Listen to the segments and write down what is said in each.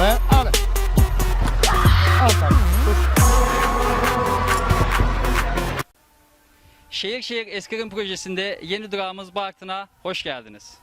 Oraya al. Al. Şehir Şehir Eskrim Projesi'nde yeni durağımız Bartın'a hoş geldiniz.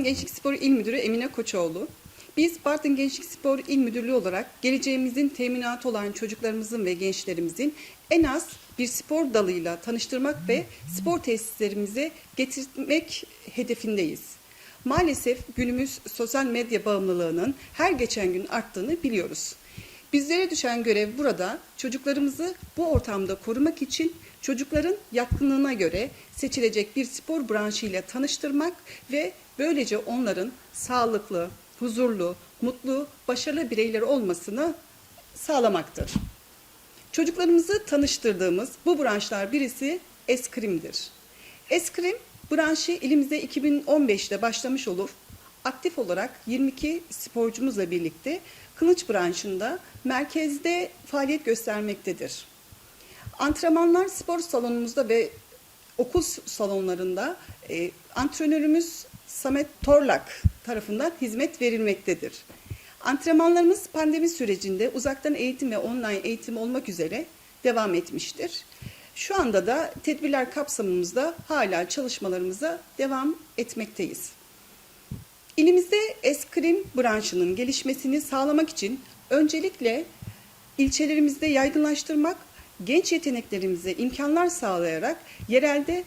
Bartın Gençlik Spor İl Müdürü Emine Koçoğlu. Biz Bartın Gençlik Spor İl Müdürlüğü olarak geleceğimizin teminatı olan çocuklarımızın ve gençlerimizin en az bir spor dalıyla tanıştırmak ve spor tesislerimize getirmek hedefindeyiz. Maalesef günümüz sosyal medya bağımlılığının her geçen gün arttığını biliyoruz. Bizlere düşen görev burada çocuklarımızı bu ortamda korumak için çocukların yatkınlığına göre seçilecek bir spor branşıyla tanıştırmak ve böylece onların sağlıklı, huzurlu, mutlu, başarılı bireyler olmasını sağlamaktır. Çocuklarımızı tanıştırdığımız bu branşlar birisi eskrimdir. Eskrim branşı ilimize 2015'te başlamış olup aktif olarak 22 sporcumuzla birlikte kılıç branşında merkezde faaliyet göstermektedir. Antrenmanlar spor salonumuzda ve okul salonlarında e, antrenörümüz Samet Torlak tarafından hizmet verilmektedir. Antrenmanlarımız pandemi sürecinde uzaktan eğitim ve online eğitim olmak üzere devam etmiştir. Şu anda da tedbirler kapsamımızda hala çalışmalarımıza devam etmekteyiz. İlimizde eskrim branşının gelişmesini sağlamak için öncelikle ilçelerimizde yaygınlaştırmak, genç yeteneklerimize imkanlar sağlayarak yerelde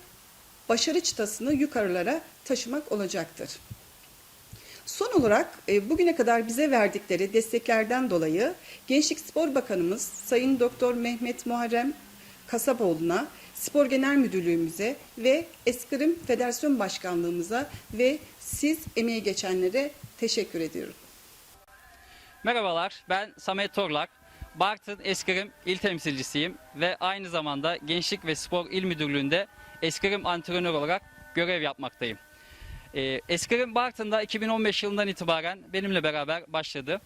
başarı çıtasını yukarılara taşımak olacaktır. Son olarak e, bugüne kadar bize verdikleri desteklerden dolayı Gençlik Spor Bakanımız Sayın Doktor Mehmet Muharrem Kasapoğlu'na, Spor Genel Müdürlüğümüze ve Eskrim Federasyon Başkanlığımıza ve siz emeği geçenlere teşekkür ediyorum. Merhabalar, ben Samet Torlak. Bartın Eskrim İl Temsilcisiyim ve aynı zamanda Gençlik ve Spor İl Müdürlüğü'nde Eskrim antrenör olarak görev yapmaktayım. Ee, Eskrim Bartın'da 2015 yılından itibaren benimle beraber başladı.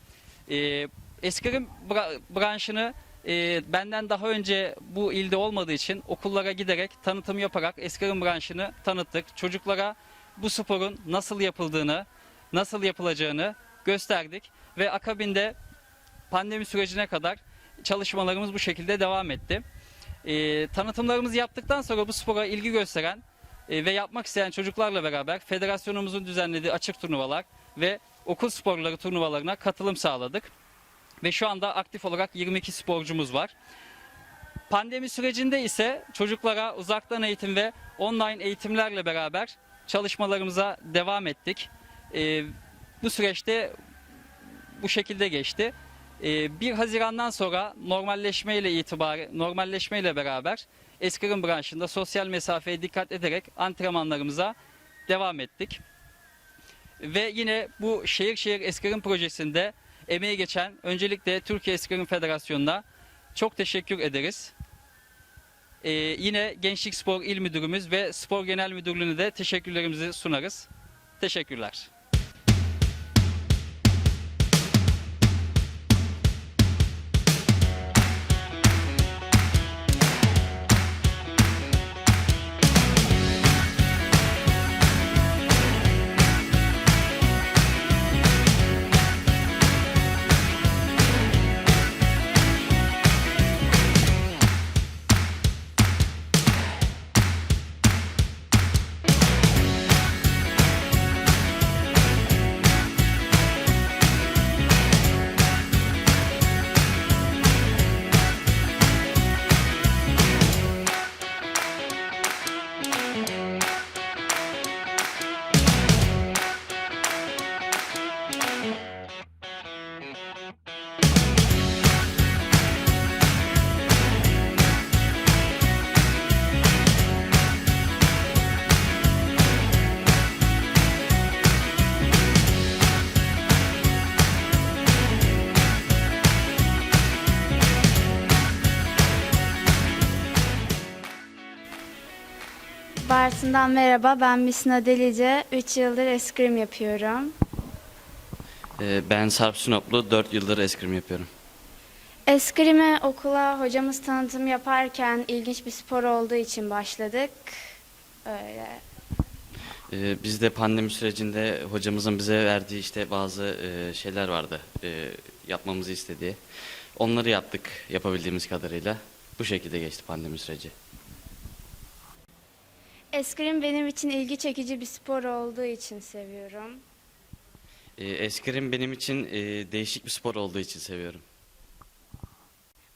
Ee, Eskrim bra- branşını e, benden daha önce bu ilde olmadığı için okullara giderek tanıtım yaparak Eskrim branşını tanıttık. Çocuklara bu sporun nasıl yapıldığını, nasıl yapılacağını gösterdik ve akabinde pandemi sürecine kadar çalışmalarımız bu şekilde devam etti. Ee, tanıtımlarımızı yaptıktan sonra bu spora ilgi gösteren e, ve yapmak isteyen çocuklarla beraber federasyonumuzun düzenlediği açık turnuvalar ve okul sporları turnuvalarına katılım sağladık. Ve şu anda aktif olarak 22 sporcumuz var. Pandemi sürecinde ise çocuklara uzaktan eğitim ve online eğitimlerle beraber çalışmalarımıza devam ettik. Ee, bu süreçte bu şekilde geçti. Ee, 1 Haziran'dan sonra normalleşmeyle itibarı normalleşmeyle beraber eskrim branşında sosyal mesafeye dikkat ederek antrenmanlarımıza devam ettik. Ve yine bu şehir şehir eskrim projesinde emeği geçen öncelikle Türkiye Eskrim Federasyonu'na çok teşekkür ederiz. Ee, yine Gençlik Spor İl Müdürümüz ve Spor Genel Müdürlüğü'ne de teşekkürlerimizi sunarız. Teşekkürler. Bartın'dan merhaba. Ben Misna Delice. 3 yıldır eskrim yapıyorum. Ee, Ben Sarp Sinoplu 4 yıldır eskrim yapıyorum. Eskrime okula hocamız tanıtım yaparken ilginç bir spor olduğu için başladık. Öyle. Ee, Biz de pandemi sürecinde hocamızın bize verdiği işte bazı e, şeyler vardı e, yapmamızı istediği. Onları yaptık yapabildiğimiz kadarıyla. Bu şekilde geçti pandemi süreci. Eskrim benim için ilgi çekici bir spor olduğu için seviyorum. Ee, Eskrim benim için e, değişik bir spor olduğu için seviyorum.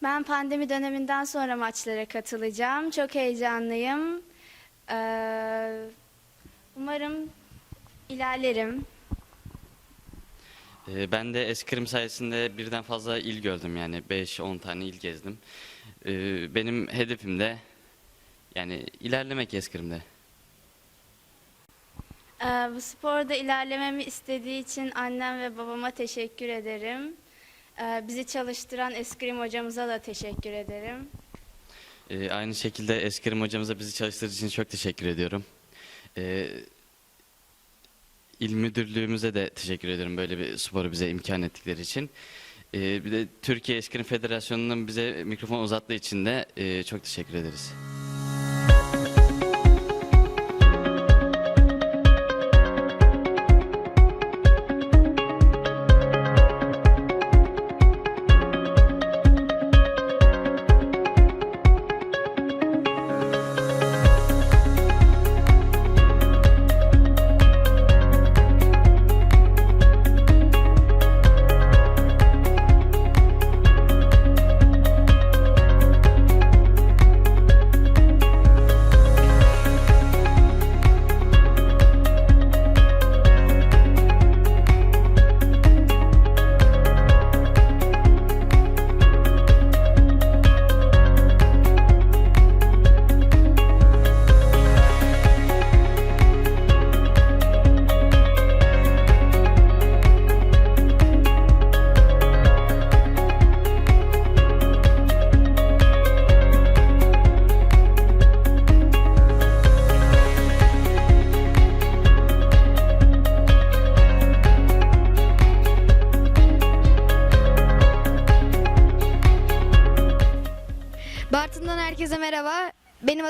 Ben pandemi döneminden sonra maçlara katılacağım. Çok heyecanlıyım. Ee, umarım ilerlerim. Ee, Ben de eskrim sayesinde birden fazla il gördüm yani 5-10 tane il gezdim. Ee, Benim hedefim de yani ilerlemek eskrimde. Ee, bu sporda ilerlememi istediği için annem ve babama teşekkür ederim. Ee, bizi çalıştıran eskrim hocamıza da teşekkür ederim. Ee, aynı şekilde eskrim hocamıza bizi çalıştırdığı için çok teşekkür ediyorum. Ee, İl müdürlüğümüze de teşekkür ederim böyle bir sporu bize imkan ettikleri için. Ee, bir de Türkiye Eskrim Federasyonu'nun bize mikrofon uzattığı için de e, çok teşekkür ederiz.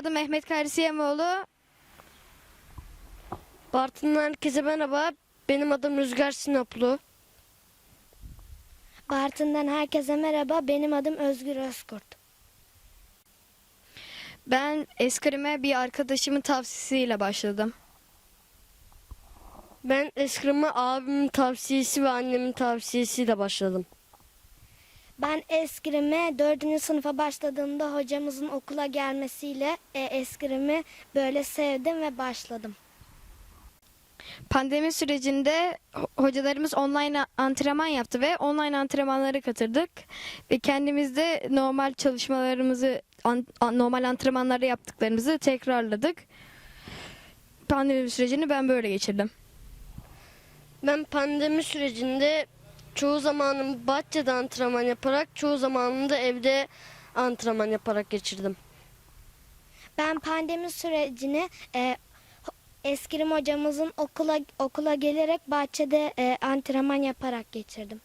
Adım Mehmet Kayri Siyemoğlu. Bartın'dan herkese merhaba. Benim adım Rüzgar Sinoplu. Bartın'dan herkese merhaba. Benim adım Özgür Özkurt. Ben eskrime bir arkadaşımın tavsiyesiyle başladım. Ben eskrime abimin tavsiyesi ve annemin tavsiyesiyle başladım. Ben eskrime 4. sınıfa başladığımda hocamızın okula gelmesiyle e, eskrimi böyle sevdim ve başladım. Pandemi sürecinde ho- hocalarımız online antrenman yaptı ve online antrenmanlara katıldık. Ve kendimiz de normal çalışmalarımızı, an- normal antrenmanlarda yaptıklarımızı tekrarladık. Pandemi sürecini ben böyle geçirdim. Ben pandemi sürecinde çoğu zamanımı bahçede antrenman yaparak, çoğu zamanımı da evde antrenman yaparak geçirdim. Ben pandemi sürecini e, eskrim hocamızın okula okula gelerek bahçede e, antrenman yaparak geçirdim.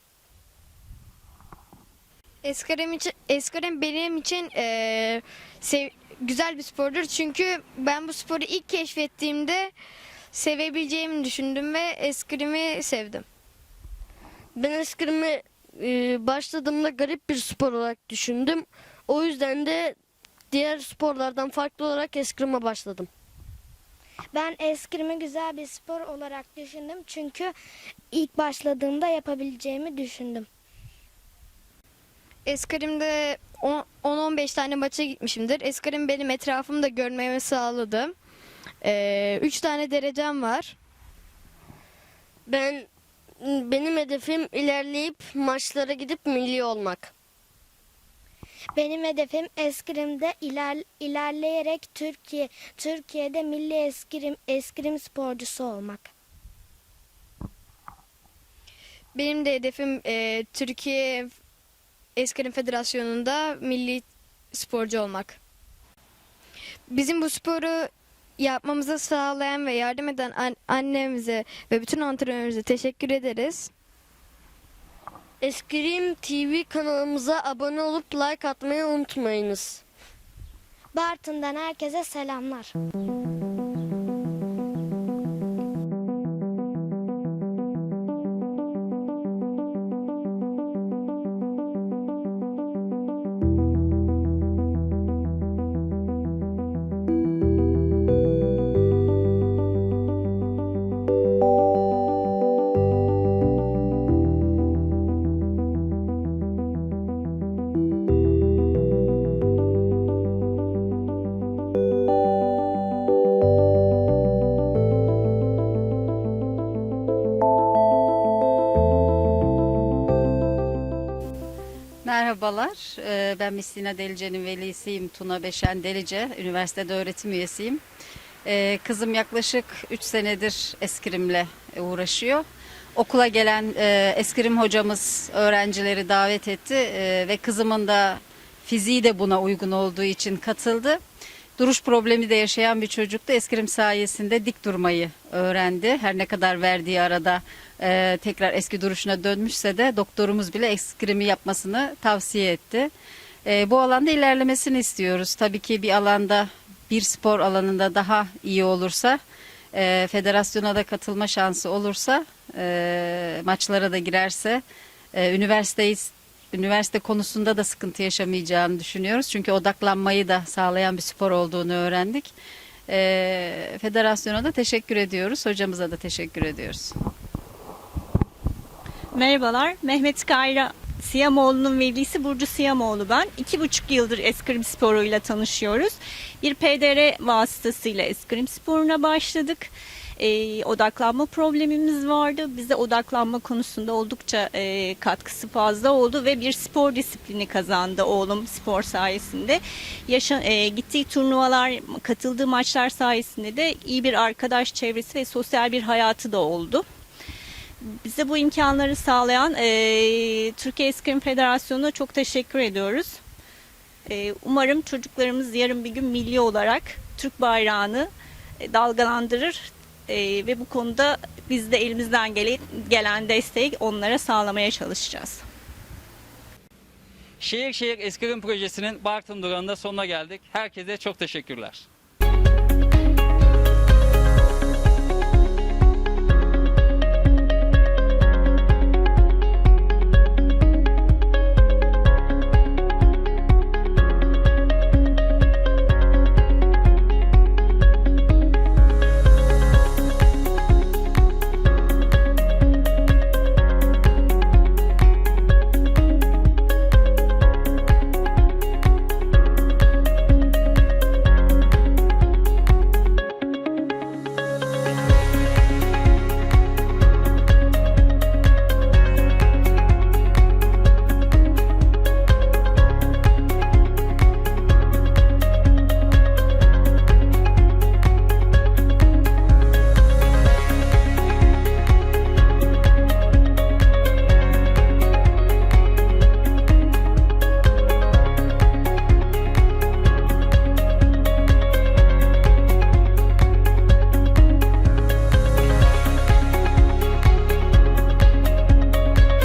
Eskrim için eskrim benim için eee, sev- güzel bir spordur çünkü ben bu sporu ilk keşfettiğimde sevebileceğimi düşündüm ve eskrimi sevdim. Ben eskrime e, başladığımda garip bir spor olarak düşündüm. O yüzden de diğer sporlardan farklı olarak eskrime başladım. Ben eskrimi güzel bir spor olarak düşündüm çünkü ilk başladığımda yapabileceğimi düşündüm. Eskrimde on- 10-15 tane maça gitmişimdir. Eskrim benim etrafımda görmemi sağladı. 3 tane derecem var. Ben benim hedefim ilerleyip maçlara gidip milli olmak. Benim hedefim eskrimde iler, ilerleyerek Türkiye Türkiye'de milli eskrim eskrim sporcusu olmak. Benim de hedefim eee, Türkiye Eskrim Federasyonu'nda milli sporcu olmak. Bizim bu sporu yapmamızı sağlayan ve yardım eden an- annemize ve bütün antrenörümüze teşekkür ederiz. Eskrim TV kanalımıza abone olup like atmayı unutmayınız. Bartın'dan herkese selamlar. Ben Mistina Delice'nin velisiyim. Tuna Beşen Delice, üniversitede öğretim üyesiyim. Ee, Kızım yaklaşık 3 senedir eskrimle uğraşıyor. Okula gelen e, eskrim hocamız öğrencileri davet etti e, ve kızımın da fiziği de buna uygun olduğu için katıldı. Duruş problemi de yaşayan bir çocuk da eskrim sayesinde dik durmayı öğrendi. Her ne kadar verdiği arada e, tekrar eski duruşuna dönmüşse de doktorumuz bile eskrimi yapmasını tavsiye etti. E, bu alanda ilerlemesini istiyoruz. Tabii ki bir alanda bir spor alanında daha iyi olursa e, federasyona da katılma şansı olursa e, maçlara da girerse e, üniversiteyi üniversite konusunda da sıkıntı yaşamayacağını düşünüyoruz. Çünkü odaklanmayı da sağlayan bir spor olduğunu öğrendik. E, federasyona da teşekkür ediyoruz. Hocamıza da teşekkür ediyoruz. Merhabalar, Mehmet Kayra Siyamoğlu'nun velisi Burcu Siyamoğlu ben. İki buçuk yıldır eskrim sporuyla tanışıyoruz. Bir PDR vasıtasıyla eskrim sporuna başladık. Ee, odaklanma problemimiz vardı. Bize odaklanma konusunda oldukça e, katkısı fazla oldu ve bir spor disiplini kazandı oğlum spor sayesinde. Yaşa, e, gittiği turnuvalar, katıldığı maçlar sayesinde de iyi bir arkadaş çevresi ve sosyal bir hayatı da oldu bize bu imkanları sağlayan e, Türkiye Eskrim Federasyonu'na çok teşekkür ediyoruz. E, umarım çocuklarımız yarın bir gün milli olarak Türk bayrağını e, dalgalandırır e, ve bu konuda biz de elimizden gele, gelen desteği onlara sağlamaya çalışacağız. Şehir Şehir Eskrim Projesi'nin Bartın durağında sonuna geldik. Herkese çok teşekkürler.